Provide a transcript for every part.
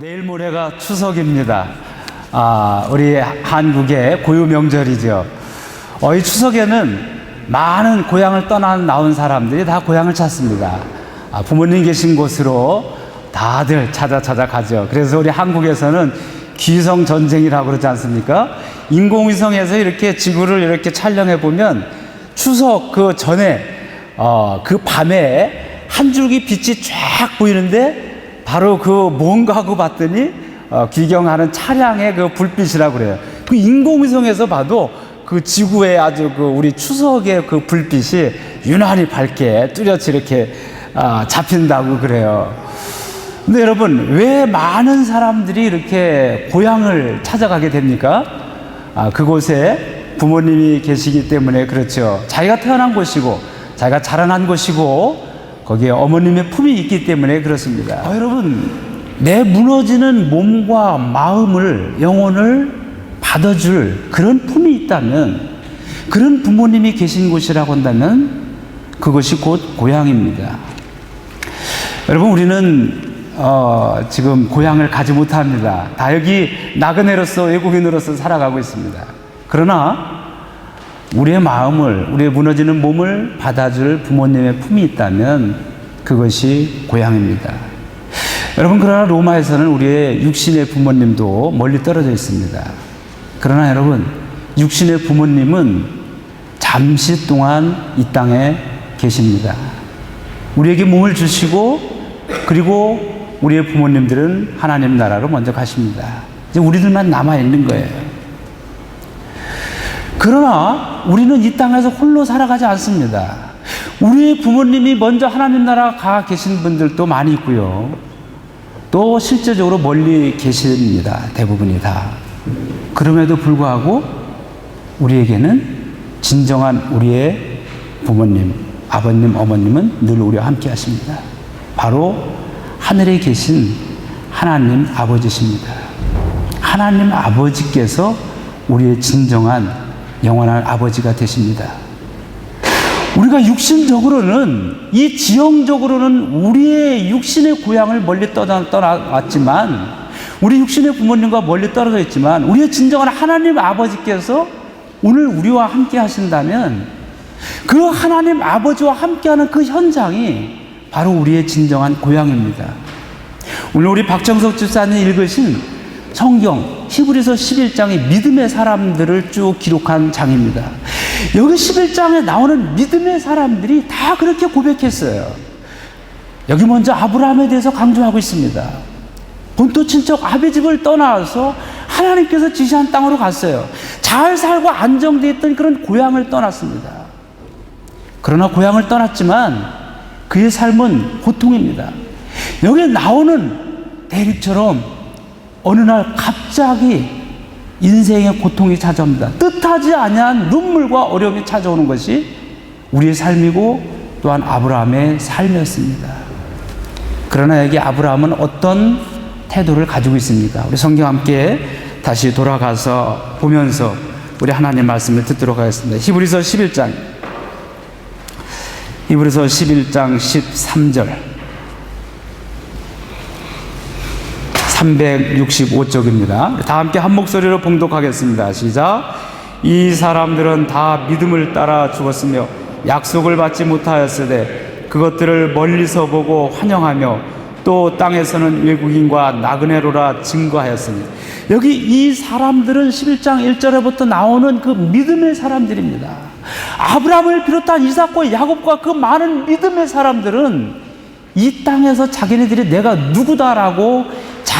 내일 모레가 추석입니다. 아, 우리 한국의 고유 명절이죠. 어, 이 추석에는 많은 고향을 떠나 나온 사람들이 다 고향을 찾습니다. 아, 부모님 계신 곳으로 다들 찾아 찾아 가죠. 그래서 우리 한국에서는 귀성 전쟁이라고 그러지 않습니까? 인공위성에서 이렇게 지구를 이렇게 촬영해 보면 추석 그 전에 어, 그 밤에 한 줄기 빛이 쫙 보이는데 바로 그 뭔가 하고 봤더니 어, 귀경하는 차량의 그 불빛이라고 그래요. 그 인공위성에서 봐도 그 지구에 아주 그 우리 추석의 그 불빛이 유난히 밝게 뚜렷이 이렇게 아, 잡힌다고 그래요. 근데 여러분, 왜 많은 사람들이 이렇게 고향을 찾아가게 됩니까? 아, 그곳에 부모님이 계시기 때문에 그렇죠. 자기가 태어난 곳이고, 자기가 자라난 곳이고, 거기에 어머님의 품이 있기 때문에 그렇습니다. 아, 여러분, 내 무너지는 몸과 마음을, 영혼을 받아줄 그런 품이 있다면, 그런 부모님이 계신 곳이라고 한다면, 그것이 곧 고향입니다. 여러분, 우리는 어, 지금 고향을 가지 못합니다. 다 여기 나그네로서 외국인으로서 살아가고 있습니다. 그러나 우리의 마음을, 우리의 무너지는 몸을 받아줄 부모님의 품이 있다면 그것이 고향입니다. 여러분, 그러나 로마에서는 우리의 육신의 부모님도 멀리 떨어져 있습니다. 그러나 여러분, 육신의 부모님은 잠시 동안 이 땅에 계십니다. 우리에게 몸을 주시고 그리고 우리의 부모님들은 하나님 나라로 먼저 가십니다. 이제 우리들만 남아 있는 거예요. 그러나 우리는 이 땅에서 홀로 살아가지 않습니다. 우리의 부모님이 먼저 하나님 나라 가 계신 분들도 많이 있고요. 또 실제적으로 멀리 계십니다. 대부분이 다. 그럼에도 불구하고 우리에게는 진정한 우리의 부모님, 아버님, 어머님은 늘 우리와 함께 하십니다. 바로 하늘에 계신 하나님 아버지십니다. 하나님 아버지께서 우리의 진정한 영원한 아버지가 되십니다. 우리가 육신적으로는 이 지형적으로는 우리의 육신의 고향을 멀리 떠나, 떠나왔지만 우리 육신의 부모님과 멀리 떨어져 있지만 우리의 진정한 하나님 아버지께서 오늘 우리와 함께 하신다면 그 하나님 아버지와 함께하는 그 현장이 바로 우리의 진정한 고향입니다. 오늘 우리 박정석 집사님 읽으신 성경 히브리서 11장의 믿음의 사람들을 쭉 기록한 장입니다. 여기 11장에 나오는 믿음의 사람들이 다 그렇게 고백했어요. 여기 먼저 아브라함에 대해서 강조하고 있습니다. 본토 친척 아베 집을 떠나서 하나님께서 지시한 땅으로 갔어요. 잘 살고 안정되어 있던 그런 고향을 떠났습니다. 그러나 고향을 떠났지만 그의 삶은 고통입니다. 여기 나오는 대립처럼 어느 날 갑자기 인생의 고통이 찾아옵니다. 뜻하지 아니한 눈물과 어려움이 찾아오는 것이 우리의 삶이고 또한 아브라함의 삶이었습니다. 그러나 여기 아브라함은 어떤 태도를 가지고 있습니까? 우리 성경 함께 다시 돌아가서 보면서 우리 하나님 말씀을 듣도록 하겠습니다. 히브리서 11장 히브리서 11장 13절 365쪽입니다. 다 함께 한 목소리로 봉독하겠습니다. 시작. 이 사람들은 다 믿음을 따라 죽었으며 약속을 받지 못하였으되 그것들을 멀리서 보고 환영하며 또 땅에서는 외국인과 나그네로라 증거하였으니 여기 이 사람들은 11장 1절에부터 나오는 그 믿음의 사람들입니다. 아브라함을 비롯한 이삭과 야곱과 그 많은 믿음의 사람들은 이 땅에서 자기네들이 내가 누구다라고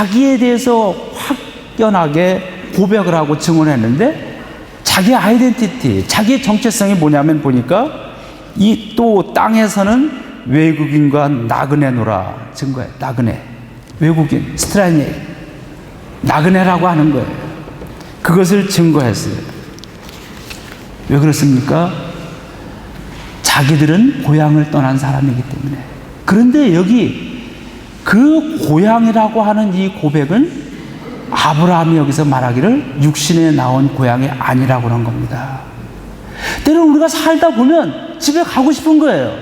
자기에 대해서 확연하게 고백을 하고 증언했는데 자기 아이덴티티, 자기의 정체성이 뭐냐면 보니까 이 또 땅에서는 외국인과 나그네노라 증거해. 나그네. 외국인, 스트라이네. 나그네라고 하는 거예요. 그것을 증거했어요. 왜 그렇습니까? 자기들은 고향을 떠난 사람이기 때문에. 그런데 여기 그 고향이라고 하는 이 고백은 아브라함이 여기서 말하기를 육신에 나온 고향이 아니라고 하는 겁니다. 때로는 우리가 살다 보면 집에 가고 싶은 거예요.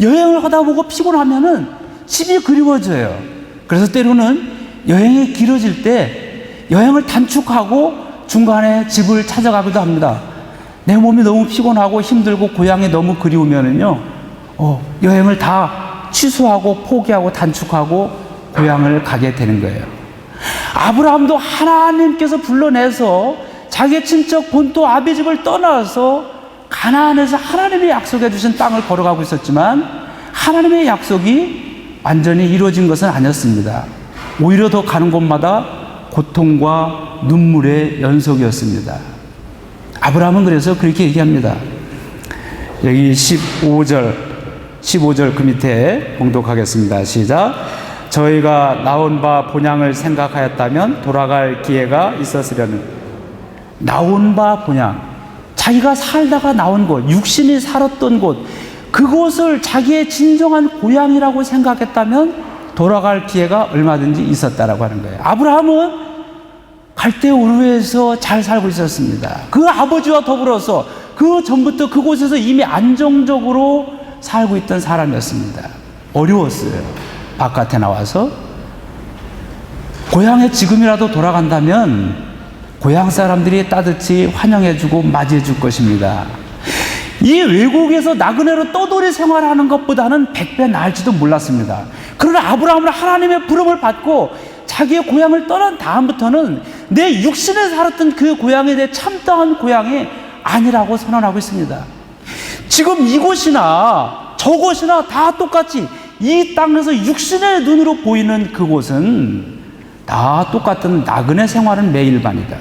여행을 하다 보고 피곤하면은 집이 그리워져요. 그래서 때로는 여행이 길어질 때 여행을 단축하고 중간에 집을 찾아가기도 합니다. 내 몸이 너무 피곤하고 힘들고 고향이 너무 그리우면은요, 어, 여행을 다 취소하고 포기하고 단축하고 고향을 가게 되는 거예요. 아브라함도 하나님께서 불러내서 자기의 친척 본토 아비 집을 떠나서 가나안에서 하나님의 약속해 주신 땅을 걸어가고 있었지만 하나님의 약속이 완전히 이루어진 것은 아니었습니다. 오히려 더 가는 곳마다 고통과 눈물의 연속이었습니다. 아브라함은 그래서 그렇게 얘기합니다. 여기 15절, 15절 그 밑에 봉독하겠습니다. 시작. 저희가 나온 바 본향을 생각하였다면 돌아갈 기회가 있었으려는 나온 바 본향. 자기가 살다가 나온 곳, 육신이 살았던 곳, 그곳을 자기의 진정한 고향이라고 생각했다면 돌아갈 기회가 얼마든지 있었다라고 하는 거예요. 아브라함은 갈대 우르에서 잘 살고 있었습니다. 그 아버지와 더불어서 그 전부터 그곳에서 이미 안정적으로 살고 있던 사람이었습니다. 어려웠어요. 바깥에 나와서 고향에 지금이라도 돌아간다면 고향 사람들이 따뜻히 환영해주고 맞이해줄 것입니다. 이 외국에서 나그네로 떠돌이 생활하는 것보다는 백배 나을지도 몰랐습니다. 그러나 아브라함은 하나님의 부름을 받고 자기의 고향을 떠난 다음부터는 내 육신에 살았던 그 고향에 대해 참다한 고향이 아니라고 선언하고 있습니다. 지금 이곳이나 저곳이나 다 똑같이 이 땅에서 육신의 눈으로 보이는 그곳은 다 똑같은 나그네 생활은 매일반이다.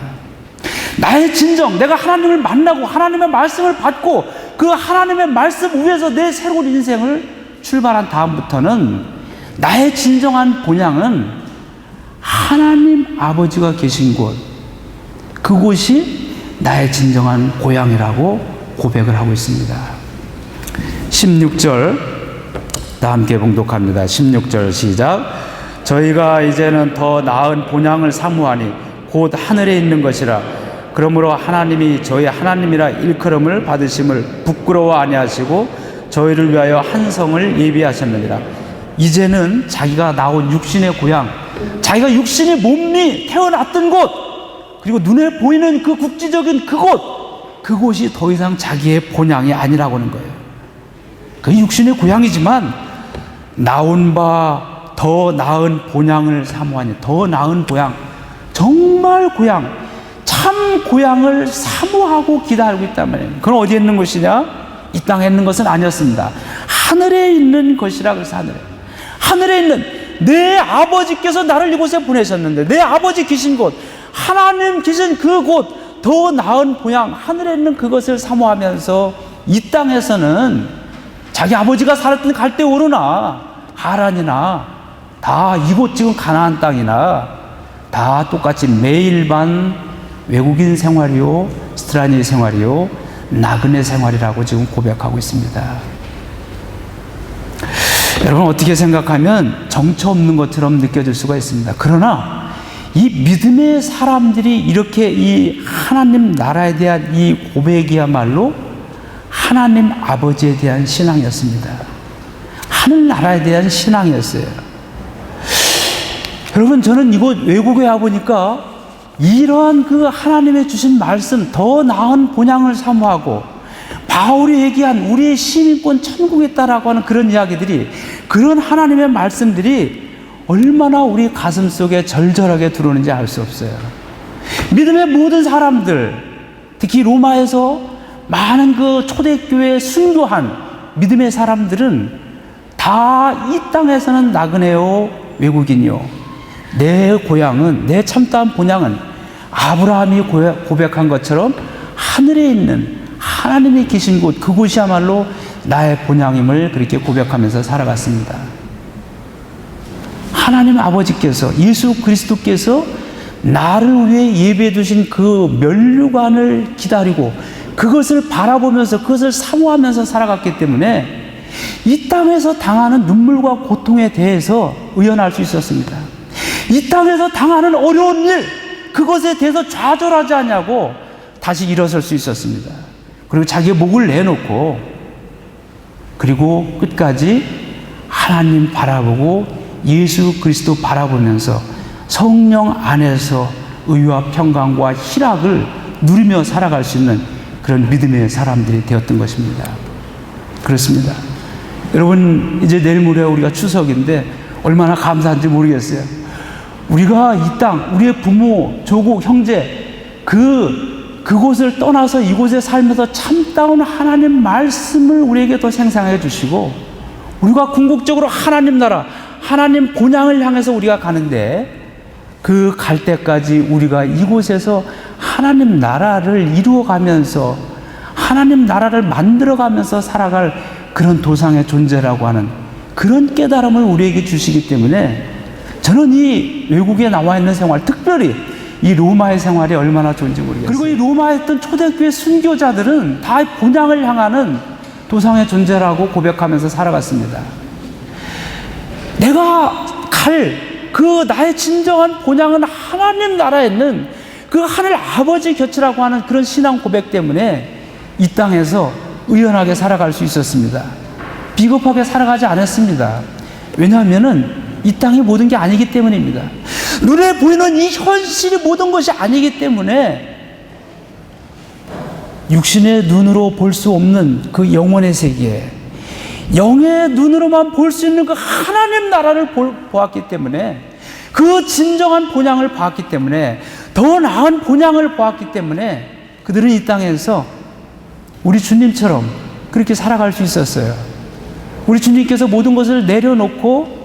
나의 진정, 내가 하나님을 만나고 하나님의 말씀을 받고 그 하나님의 말씀 위에서 내 새로운 인생을 출발한 다음부터는 나의 진정한 본향은 하나님 아버지가 계신 곳, 그곳이 나의 진정한 고향이라고 고백을 하고 있습니다. 16절, 다 함께 봉독합니다. 16절 시작. 저희가 이제는 더 나은 본향을 사모하니 곧 하늘에 있는 것이라. 그러므로 하나님이 저희 하나님이라 일컬음을 받으심을 부끄러워 아니하시고 저희를 위하여 한 성을 예비하셨느니라. 이제는 자기가 나온 육신의 고향, 자기가 육신의 몸이 태어났던 곳, 그리고 눈에 보이는 그 국지적인 그곳, 그곳이 더 이상 자기의 본향이 아니라고 하는 거예요. 그 육신의 고향이지만 나온 바 더 나은 본향을 사모하니 더 나은 고향, 정말 고향, 참 고향을 사모하고 기다리고 있단 말이에요. 그럼 어디에 있는 것이냐? 이 땅에 있는 것은 아니었습니다. 하늘에 있는 것이라 그래서 하늘에. 하늘에 있는 내 아버지께서 나를 이곳에 보내셨는데 내 아버지 계신 곳, 하나님 계신 그 곳, 더 나은 고향, 하늘에 있는 그것을 사모하면서 이 땅에서는 자기 아버지가 살았던 갈대 오르나 하란이나 다 이곳 지금 가나안 땅이나 다 똑같이 매일반 외국인 생활이요, 스트라니 생활이요, 나그네 생활이라고 지금 고백하고 있습니다. 여러분 어떻게 생각하면 정처 없는 것처럼 느껴질 수가 있습니다. 그러나 이 믿음의 사람들이 이렇게 이 하나님 나라에 대한 이 고백이야말로 하나님 아버지에 대한 신앙이었습니다. 하늘나라에 대한 신앙이었어요. 여러분, 저는 이곳 외국에 와보니까 이러한 그 하나님의 주신 말씀, 더 나은 본향을 사모하고 바울이 얘기한 우리의 시민권 천국에 있다라고 하는 그런 이야기들이 그런 하나님의 말씀들이 얼마나 우리 가슴 속에 절절하게 들어오는지 알 수 없어요. 믿음의 모든 사람들, 특히 로마에서 많은 그 초대교회 순교한 믿음의 사람들은 다 이 땅에서는 나그네요, 외국인이요. 내 고향은, 내 참다운 본향은 아브라함이 고백한 것처럼 하늘에 있는 하나님이 계신 곳, 그곳이야말로 나의 본향임을 그렇게 고백하면서 살아갔습니다. 하나님 아버지께서, 예수 그리스도께서 나를 위해 예배해 두신 그 면류관을 기다리고 그것을 바라보면서 그것을 사모하면서 살아갔기 때문에 이 땅에서 당하는 눈물과 고통에 대해서 의연할 수 있었습니다. 이 땅에서 당하는 어려운 일, 그것에 대해서 좌절하지 않냐고 다시 일어설 수 있었습니다. 그리고 자기의 목을 내놓고 그리고 끝까지 하나님 바라보고 예수 그리스도 바라보면서 성령 안에서 의와 평강과 희락을 누리며 살아갈 수 있는 그런 믿음의 사람들이 되었던 것입니다. 그렇습니다. 여러분, 이제 내일 모레 우리가 추석인데 얼마나 감사한지 모르겠어요. 우리가 이 땅, 우리의 부모, 조국, 형제, 그, 그곳을 떠나서 이곳에 살면서 참다운 하나님 말씀을 우리에게 더 생상해 주시고, 우리가 궁극적으로 하나님 나라, 하나님 본향을 향해서 우리가 가는데, 그 갈 때까지 우리가 이곳에서 하나님 나라를 이루어가면서, 하나님 나라를 만들어가면서 살아갈 그런 도상의 존재라고 하는 그런 깨달음을 우리에게 주시기 때문에 저는 이 외국에 나와 있는 생활, 특별히 이 로마의 생활이 얼마나 좋은지 모르겠어요. 그리고 이 로마에 있던 초대교회 순교자들은 다 본향을 향하는 도상의 존재라고 고백하면서 살아갔습니다. 내가 갈 그 나의 진정한 본향은 하나님 나라에 있는 그 하늘 아버지 곁이라고 하는 그런 신앙 고백 때문에 이 땅에서 의연하게 살아갈 수 있었습니다. 비겁하게 살아가지 않았습니다. 왜냐하면은 이 땅이 모든 게 아니기 때문입니다. 눈에 보이는 이 현실이 모든 것이 아니기 때문에 육신의 눈으로 볼 수 없는 그 영원의 세계, 영의 눈으로만 볼 수 있는 그 하나님 나라를 볼, 보았기 때문에 그 진정한 본향을 보았기 때문에 더 나은 본향을 보았기 때문에 그들은 이 땅에서 우리 주님처럼 그렇게 살아갈 수 있었어요. 우리 주님께서 모든 것을 내려놓고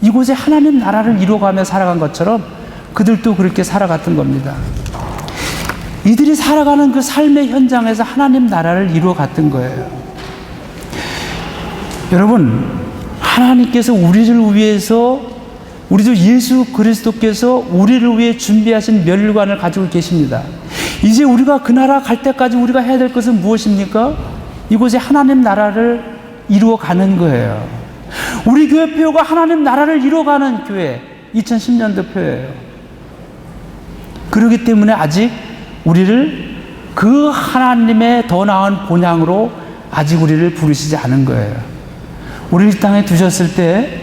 이곳에 하나님 나라를 이루어가며 살아간 것처럼 그들도 그렇게 살아갔던 겁니다. 이들이 살아가는 그 삶의 현장에서 하나님 나라를 이루어갔던 거예요. 여러분, 하나님께서 우리를 위해서 우리 도 예수 그리스도께서 우리를 위해 준비하신 멸관을 가지고 계십니다. 이제 우리가 그 나라 갈 때까지 우리가 해야 될 것은 무엇입니까? 이곳에 하나님 나라를 이루어 가는 거예요. 우리 교회 표가 하나님 나라를 이루어 가는 교회 2010년도 표예요. 그렇기 때문에 아직 우리를 그 하나님의 더 나은 본향으로 아직 우리를 부르시지 않은 거예요. 우리를 이 땅에 두셨을 때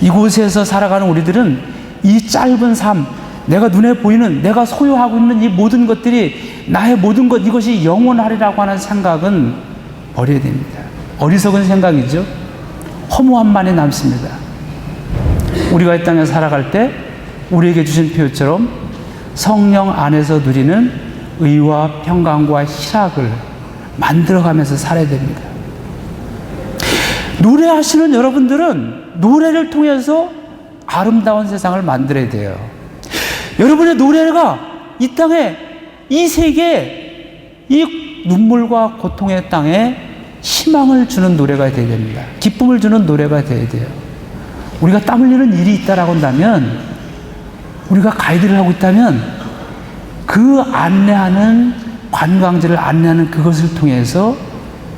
이곳에서 살아가는 우리들은 이 짧은 삶, 내가 눈에 보이는 내가 소유하고 있는 이 모든 것들이 나의 모든 것 이것이 영원하리라고 하는 생각은 버려야 됩니다. 어리석은 생각이죠. 허무함만이 남습니다. 우리가 이 땅에 살아갈 때 우리에게 주신 표처럼 성령 안에서 누리는 의와 평강과 희락을 만들어가면서 살아야 됩니다. 노래하시는 여러분들은 노래를 통해서 아름다운 세상을 만들어야 돼요. 여러분의 노래가 이 땅에 이 세계 이 눈물과 고통의 땅에 희망을 주는 노래가 되어야 됩니다. 기쁨을 주는 노래가 되어야 돼요. 우리가 땀 흘리는 일이 있다라고 한다면 우리가 가이드를 하고 있다면 그 안내하는 관광지를 안내하는 그것을 통해서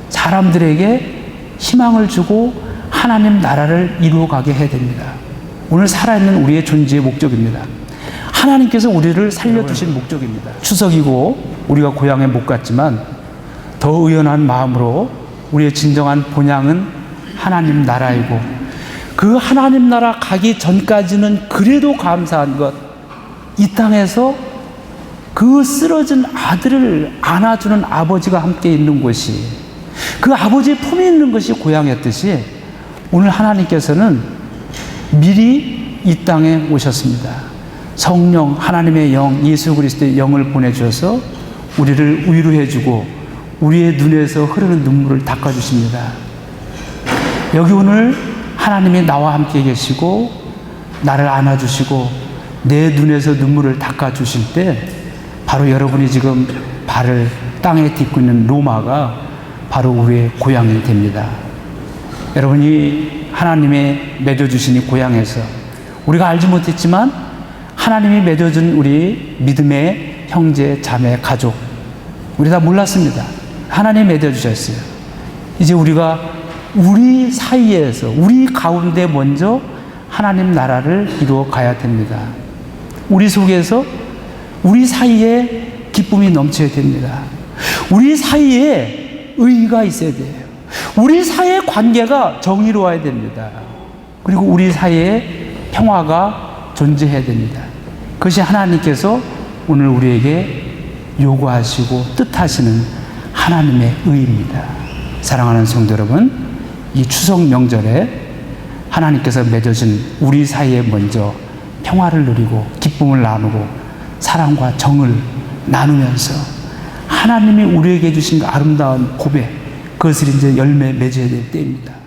사람들에게 희망을 주고 하나님 나라를 이루어가게 해야 됩니다. 오늘 살아있는 우리의 존재의 목적입니다. 하나님께서 우리를 살려두신 목적입니다. 추석이고 우리가 고향에 못 갔지만 더 의연한 마음으로 우리의 진정한 본향은 하나님 나라이고 그 하나님 나라 가기 전까지는 그래도 감사한 것, 이 땅에서 그 쓰러진 아들을 안아주는 아버지가 함께 있는 곳이 그 아버지의 품에 있는 것이 고향이었듯이 오늘 하나님께서는 미리 이 땅에 오셨습니다. 성령, 하나님의 영, 예수 그리스도의 영을 보내주셔서 우리를 위로해주고 우리의 눈에서 흐르는 눈물을 닦아주십니다. 여기 오늘 하나님이 나와 함께 계시고 나를 안아주시고 내 눈에서 눈물을 닦아주실 때 바로 여러분이 지금 발을 땅에 딛고 있는 로마가 바로 우리의 고향이 됩니다. 여러분이 하나님의 맺어주신 이 고향에서 우리가 알지 못했지만 하나님이 맺어준 우리 믿음의 형제, 자매, 가족 우리 다 몰랐습니다. 하나님 맺어주셨어요. 이제 우리가 우리 사이에서 우리 가운데 먼저 하나님 나라를 이루어 가야 됩니다. 우리 속에서 우리 사이에 기쁨이 넘쳐야 됩니다. 우리 사이에 의의가 있어야 돼요. 우리 사이의 관계가 정의로워야 됩니다. 그리고 우리 사이에 평화가 존재해야 됩니다. 그것이 하나님께서 오늘 우리에게 요구하시고 뜻하시는 하나님의 의입니다. 사랑하는 성도 여러분, 이 추석 명절에 하나님께서 맺어진 우리 사이에 먼저 평화를 누리고 기쁨을 나누고 사랑과 정을 나누면서 하나님이 우리에게 주신 그 아름다운 고백 그것을 이제 열매 맺어야 될 때입니다.